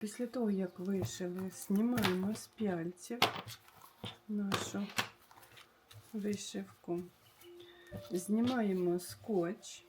Після того, як вишили, знімаємо з пяльців нашу вишивку, знімаємо скотч.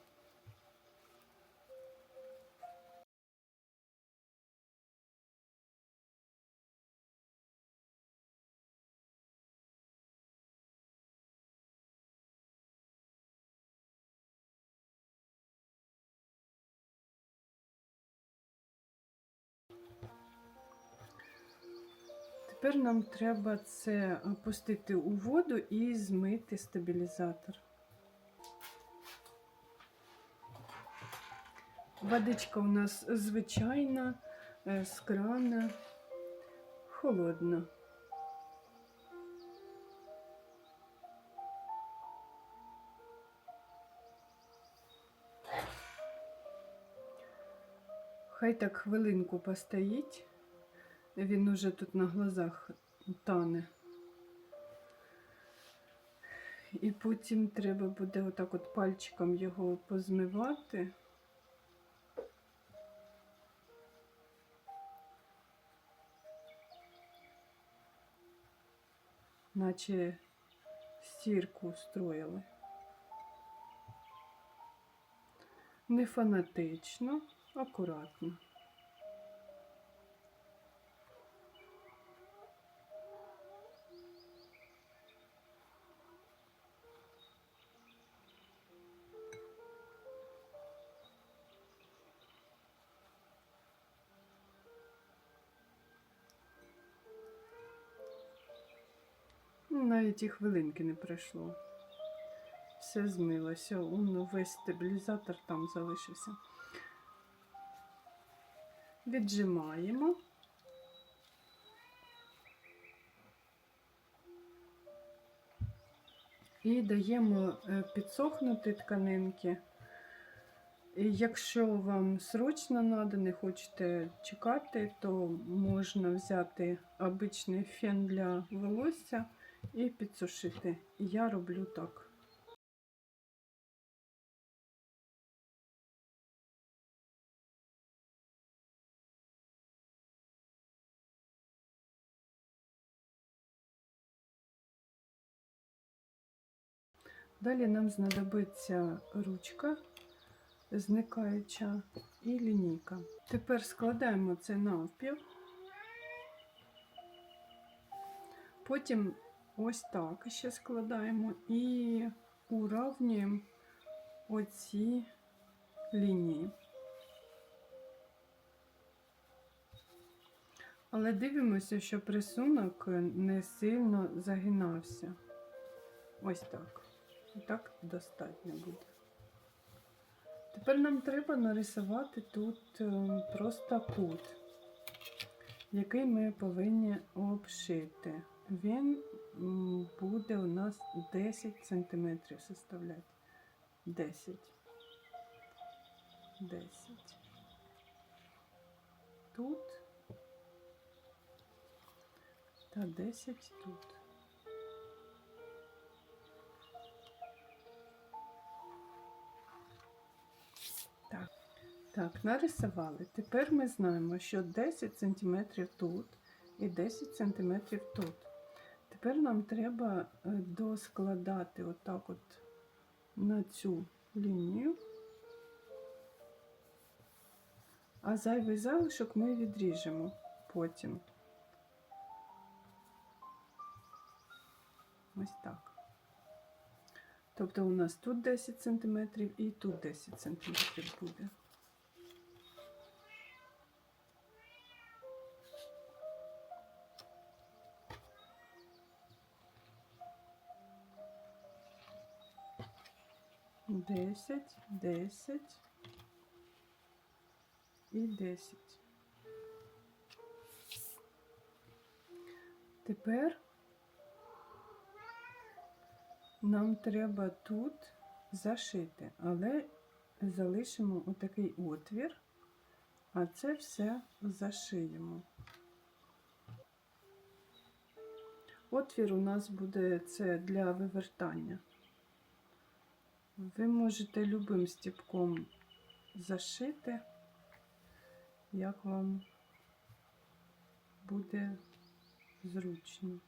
Тепер нам треба це опустити у воду і змити стабілізатор. Водичка у нас звичайна, е, з крана, холодна. Хай так хвилинку постоїть. Він уже тут на глазах тане. І потім треба буде отак от пальчиком його позмивати. Наче стірку устроїли. Не фанатично, акуратно. Навіть і хвилинки не пройшло. Все змилося. Он весь стабілізатор там залишився. Віджимаємо. І даємо е, підсохнути тканинки. І якщо вам срочно треба, не хочете чекати, то можна взяти обичний фен для волосся і підсушити. Я роблю так. Далі нам знадобиться ручка зникаюча і лінійка. Тепер складаємо це навпіл. Потім ось так ще складаємо і уравнюємо оці лінії. Але дивимося, щоб рисунок не сильно загинався. Ось так. І так достатньо буде. Тепер нам треба нарисувати тут е, просто кут, який ми повинні обшити. Він буде у нас 10 см составляти. 10. 10. Тут та 10 тут. Так, так, нарисували. Тепер ми знаємо, що 10 см тут і 10 см тут. Тепер нам треба е, доскладати отак от на цю лінію. А зайвий залишок ми відріжемо потім. Ось так. Тобто у нас тут 10 см і тут 10 см буде. Десять, десять і десять. Тепер нам треба тут зашити, але залишимо отакий отвір, а це все зашиємо. Отвір у нас буде це для вивертання. Ви можете любим стіпком зашити, як вам буде зручно.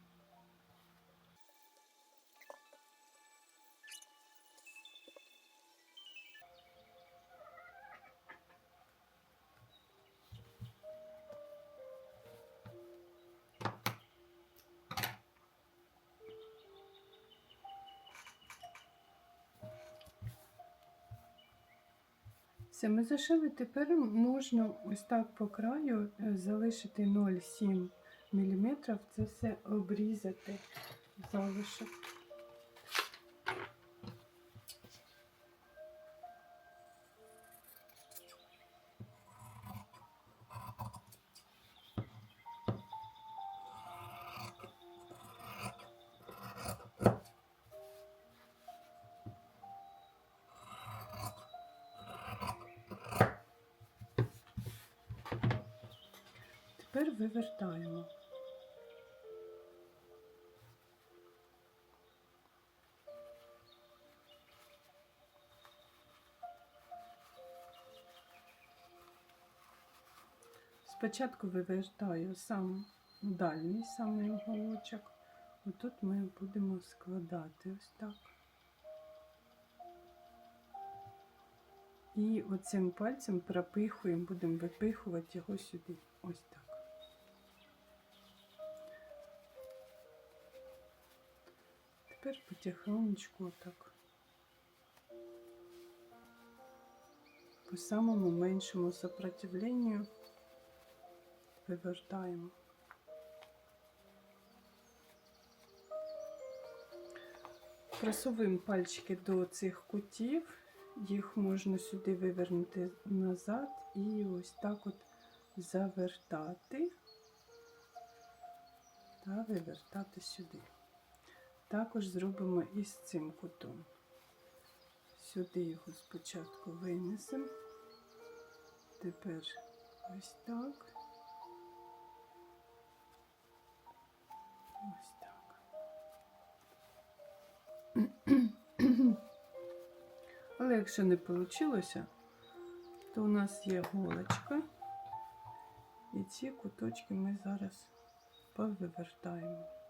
Все, ми зашили. Тепер можна ось так по краю е, залишити 0,7 мм. Це все обрізати залишок. Тепер вивертаємо. Спочатку вивертаю сам дальній самий уголочок. Отут ми будемо складати ось так. І оцим пальцем пропихуємо, будемо випихувати його сюди. Ось так. Тепер потихонечку отак. По самому меншому сопротивленню вивертаємо. Просовуємо пальчики до цих кутів, їх можна сюди вивернути назад і ось так от завертати та вивертати сюди. Також зробимо і з цим кутом. Сюди його спочатку винесемо. Тепер ось так. Ось так. Але якщо не вийшло, то у нас є голочка. І ці куточки ми зараз повивертаємо.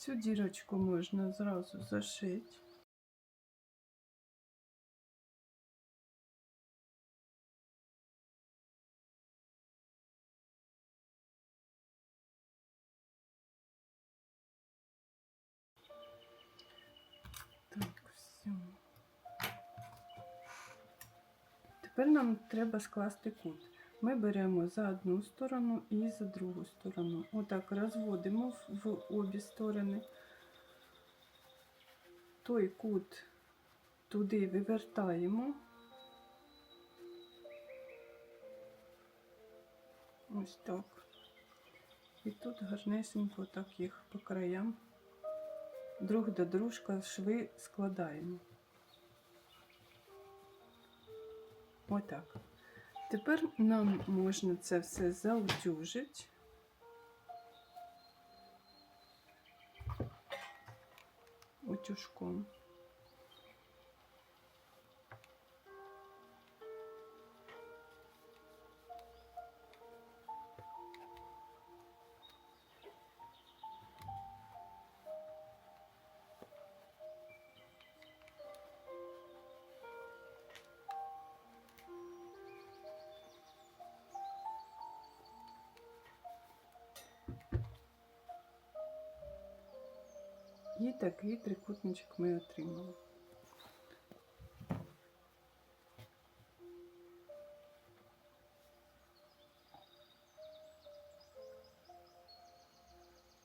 Цю дірочку можна зразу зашити. Так, все. Тепер нам треба скласти кут. Ми беремо за одну сторону і за другу сторону. Отак розводимо в, обі сторони. Той кут туди вивертаємо. Ось так. І тут гарнесенько так їх по краям. Друг до дружка шви складаємо. Отак. Тепер нам можна це все заутюжити. Утюжком. І такий трикутничок ми отримали.